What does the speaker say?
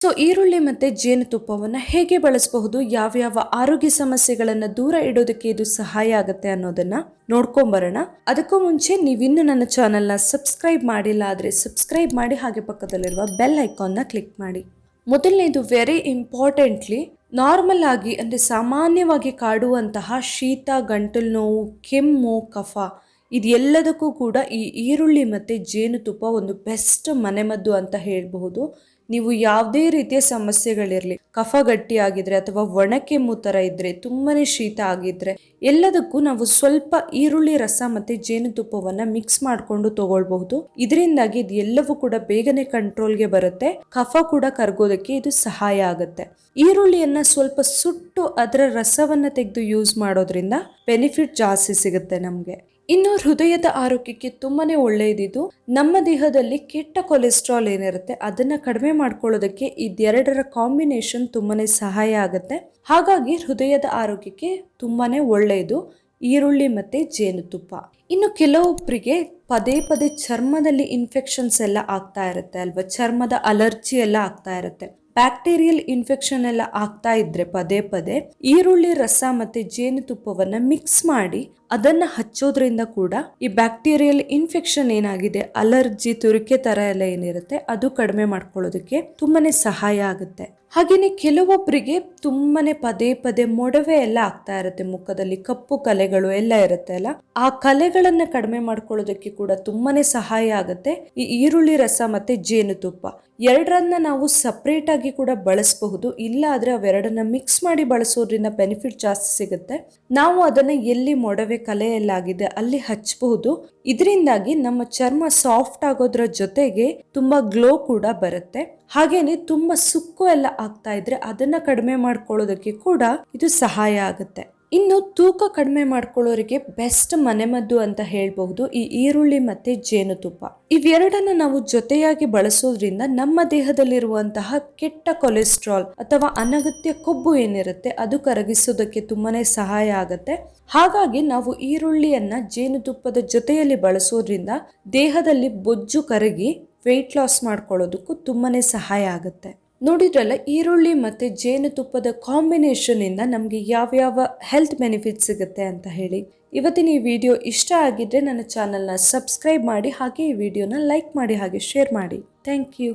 So ಈರುಳ್ಳಿ ಮತ್ತೆ ಜೇನುತುಪ್ಪವನ್ನು ಹೇಗೆ ಬಳಸಬಹುದು, ಯಾವ್ಯಾವ ಆರೋಗ್ಯ ಸಮಸ್ಯೆಗಳನ್ನು ದೂರ ಇಡೋದಕ್ಕೆ ಇದು ಸಹಾಯ ಆಗುತ್ತೆ ಅನ್ನೋದನ್ನ ನೋಡ್ಕೊಂಬರೋಣ. ಅದಕ್ಕೂ ಮುಂಚೆ ನೀವಿನ್ನು ನನ್ನ ಚಾನೆಲ್ನ ಸಬ್ಸ್ಕ್ರೈಬ್ ಮಾಡಿಲ್ಲ ಆದರೆ ಸಬ್ಸ್ಕ್ರೈಬ್ ಮಾಡಿ ಹಾಗೆ ಪಕ್ಕದಲ್ಲಿರುವ ಬೆಲ್ ಐಕಾನ್ನ ಕ್ಲಿಕ್ ಮಾಡಿ. ಮೊದಲನೇದು ವೆರಿ ಇಂಪಾರ್ಟೆಂಟ್ಲಿ ನಾರ್ಮಲ್ ಆಗಿ ಅಂದರೆ ಸಾಮಾನ್ಯವಾಗಿ ಕಾಡುವಂತಹ ಶೀತ, ಗಂಟಲು ನೋವು, ಕೆಮ್ಮು, ಕಫ ಇದೆಲ್ಲದಕ್ಕೂ ಕೂಡ ಈ ಈರುಳ್ಳಿ ಮತ್ತು ಜೇನುತುಪ್ಪ ಒಂದು ಬೆಸ್ಟ್ ಮನೆಮದ್ದು ಅಂತ ಹೇಳಬಹುದು. ನೀವು ಯಾವುದೇ ರೀತಿಯ ಸಮಸ್ಯೆಗಳಿರಲಿ ಕಫ ಗಟ್ಟಿಯಾಗಿದ್ರೆ ಅಥವಾ ಒಣಕೆಮ್ಮು ಥರ ಇದ್ರೆ, ತುಂಬಾನೇ ಶೀತ ಆಗಿದ್ರೆ, ಎಲ್ಲದಕ್ಕೂ ನಾವು ಸ್ವಲ್ಪ ಈರುಳ್ಳಿ, ರಸ ಮತ್ತೆ ಜೇನುತುಪ್ಪವನ್ನ ಮಿಕ್ಸ್ ಮಾಡಿಕೊಂಡು ತಗೊಳ್ಬಹುದು. ಇದರಿಂದಾಗಿ ಇದು ಎಲ್ಲವೂ ಕೂಡ ಬೇಗನೆ ಕಂಟ್ರೋಲ್ಗೆ ಬರುತ್ತೆ. ಕಫ ಕೂಡ ಕರ್ಗೋದಕ್ಕೆ ಇದು ಸಹಾಯ ಆಗುತ್ತೆ. ಈರುಳ್ಳಿಯನ್ನ ಸ್ವಲ್ಪ ಸುಟ್ಟು ಅದರ ರಸವನ್ನ ತೆಗೆದು ಯೂಸ್ ಮಾಡೋದ್ರಿಂದ ಬೆನಿಫಿಟ್ ಜಾಸ್ತಿ ಸಿಗುತ್ತೆ ನಮಗೆ. ಇನ್ನು ಹೃದಯದ ಆರೋಗ್ಯಕ್ಕೆ ತುಂಬಾನೇ ಒಳ್ಳೆಯದಿದ್ದು ನಮ್ಮ ದೇಹದಲ್ಲಿ ಕೆಟ್ಟ ಕೊಲೆಸ್ಟ್ರಾಲ್ ಏನಿರುತ್ತೆ, ಅದನ್ನ ಕಡಿಮೆ ಮಾಡ್ಕೊಳ್ಳೋದಕ್ಕೆ ಇದೆರಡರ ಕಾಂಬಿನೇಷನ್ ತುಂಬಾನೇ ಸಹಾಯ ಆಗುತ್ತೆ. ಹಾಗಾಗಿ ಹೃದಯದ ಆರೋಗ್ಯಕ್ಕೆ ತುಂಬಾನೇ ಒಳ್ಳೆಯದು. ಈರುಳ್ಳಿ ಮತ್ತು ಜೇನುತುಪ್ಪ. ಇನ್ನು ಕೆಲವೊಬ್ಬರಿಗೆ ಪದೇ ಪದೇ ಚರ್ಮದಲ್ಲಿ ಇನ್ಫೆಕ್ಷನ್ಸ್ ಎಲ್ಲ ಆಗ್ತಾ ಇರುತ್ತೆ ಅಲ್ವಾ? ಚರ್ಮದ ಅಲರ್ಜಿ ಎಲ್ಲ ಆಗ್ತಾ ಇರುತ್ತೆ. ಬ್ಯಾಕ್ಟೀರಿಯಲ್ ಇನ್ಫೆಕ್ಷನ್ ಎಲ್ಲ ಆಗ್ತಾ ಇದ್ರೆ ಪದೇ ಪದೇ ಈರುಳ್ಳಿ, ರಸ ಮತ್ತೆ ಜೇನುತುಪ್ಪವನ್ನ ಮಿಕ್ಸ್ ಮಾಡಿ ಅದನ್ನ ಹಚ್ಚೋದ್ರಿಂದ ಕೂಡ ಈ ಬ್ಯಾಕ್ಟೀರಿಯಲ್ ಇನ್ಫೆಕ್ಷನ್ ಏನಾಗಿದೆ, ಅಲರ್ಜಿ, ತುರಿಕೆ ತರ ಎಲ್ಲ ಏನಿರುತ್ತೆ, ಅದು ಕಡಿಮೆ ಮಾಡ್ಕೊಳ್ಳೋದಕ್ಕೆ ತುಂಬಾನೇ ಸಹಾಯ ಆಗುತ್ತೆ. ಹಾಗೇನೆ ಕೆಲವೊಬ್ಬರಿಗೆ ತುಂಬಾ ಪದೇ ಪದೇ ಮೊಡವೆ ಎಲ್ಲ ಆಗ್ತಾ ಇರುತ್ತೆ. ಮುಖದಲ್ಲಿ ಕಪ್ಪು ಕಲೆಗಳು ಎಲ್ಲ ಇರುತ್ತೆ ಅಲ್ಲ? ಆ ಕಲೆಗಳನ್ನ ಕಡಿಮೆ ಮಾಡ್ಕೊಳ್ಳೋದಕ್ಕೆ ಕೂಡ ತುಂಬಾನೇ ಸಹಾಯ ಆಗುತ್ತೆ. ಈ ಈರುಳ್ಳಿ ರಸ ಮತ್ತೆ ಜೇನುತುಪ್ಪ ಎರಡರನ್ನ ನಾವು ಸಪ್ರೇಟ್ ಆಗಿ ಕೂಡ ಬಳಸಬಹುದು. ಇಲ್ಲ ಆದ್ರೆ ಅವೆರಡನ್ನ ಮಿಕ್ಸ್ ಮಾಡಿ ಬಳಸೋದ್ರಿಂದ ಬೆನಿಫಿಟ್ ಜಾಸ್ತಿ ಸಿಗುತ್ತೆ. ನಾವು ಅದನ್ನ ಎಲ್ಲಿ ಮೊಡವೆ ಕಲೆ ಎಲ್ಲ ಅಲ್ಲಿ ಹಚ್ಚಬಹುದು ಇದರಿಂದಾಗಿ ನಮ್ಮ ಚರ್ಮ ಸಾಫ್ಟ್ ಆಗೋದ್ರ ಜೊತೆಗೆ ತುಂಬಾ ಗ್ಲೋ ಕೂಡ ಬರುತ್ತೆ. ಹಾಗೇನೆ ತುಂಬಾ ಸುಕ್ಕು ಎಲ್ಲ ಆಗ್ತಾ ಇದ್ರೆ ಅದನ್ನ ಕಡಿಮೆ ಮಾಡ್ಕೊಳ್ಳೋದಕ್ಕೆ ಕೂಡ ಇದು ಸಹಾಯ ಆಗುತ್ತೆ. ಇನ್ನು ತೂಕ ಕಡಿಮೆ ಮಾಡ್ಕೊಳ್ಳೋರಿಗೆ ಬೆಸ್ಟ್ ಮನೆಮದ್ದು ಅಂತ ಹೇಳಬಹುದು, ಈ ಈರುಳ್ಳಿ ಮತ್ತೆ ಜೇನುತುಪ್ಪ. ಇವೆರಡನ್ನ ನಾವು ಜೊತೆಯಾಗಿ ಬಳಸೋದ್ರಿಂದ ನಮ್ಮ ದೇಹದಲ್ಲಿರುವಂತಹ ಕೆಟ್ಟ ಕೊಲೆಸ್ಟ್ರಾಲ್ ಅಥವಾ ಅನಗತ್ಯ ಕೊಬ್ಬು ಏನಿರುತ್ತೆ ಅದು ಕರಗಿಸೋದಕ್ಕೆ ತುಂಬಾನೇ ಸಹಾಯ ಆಗುತ್ತೆ. ಹಾಗಾಗಿ ನಾವು ಈರುಳ್ಳಿಯನ್ನ ಜೇನುತುಪ್ಪದ ಜೊತೆಯಲ್ಲಿ ಬಳಸೋದ್ರಿಂದ ದೇಹದಲ್ಲಿ ಬೊಜ್ಜು ಕರಗಿ ವೆಯ್ಟ್ ಲಾಸ್ ಮಾಡ್ಕೊಳ್ಳೋದಕ್ಕೂ ತುಂಬಾನೇ ಸಹಾಯ ಆಗುತ್ತೆ. ನೋಡಿದ್ರಲ್ಲ, ಈರುಳ್ಳಿ ಮತ್ತು ಜೇನುತುಪ್ಪದ ಕಾಂಬಿನೇಷನಿಂದ ನಮಗೆ ಯಾವ್ಯಾವ ಹೆಲ್ತ್ ಬೆನಿಫಿಟ್ ಸಿಗುತ್ತೆ ಅಂತ ಹೇಳಿ. ಇವತ್ತಿನ ಈ ವಿಡಿಯೋ ಇಷ್ಟ ಆಗಿದ್ದರೆ ನನ್ನ ಚಾನಲ್ನ ಸಬ್ಸ್ಕ್ರೈಬ್ ಮಾಡಿ, ಹಾಗೆ ಈ ವಿಡಿಯೋನ ಲೈಕ್ ಮಾಡಿ, ಹಾಗೆ ಶೇರ್ ಮಾಡಿ. Thank you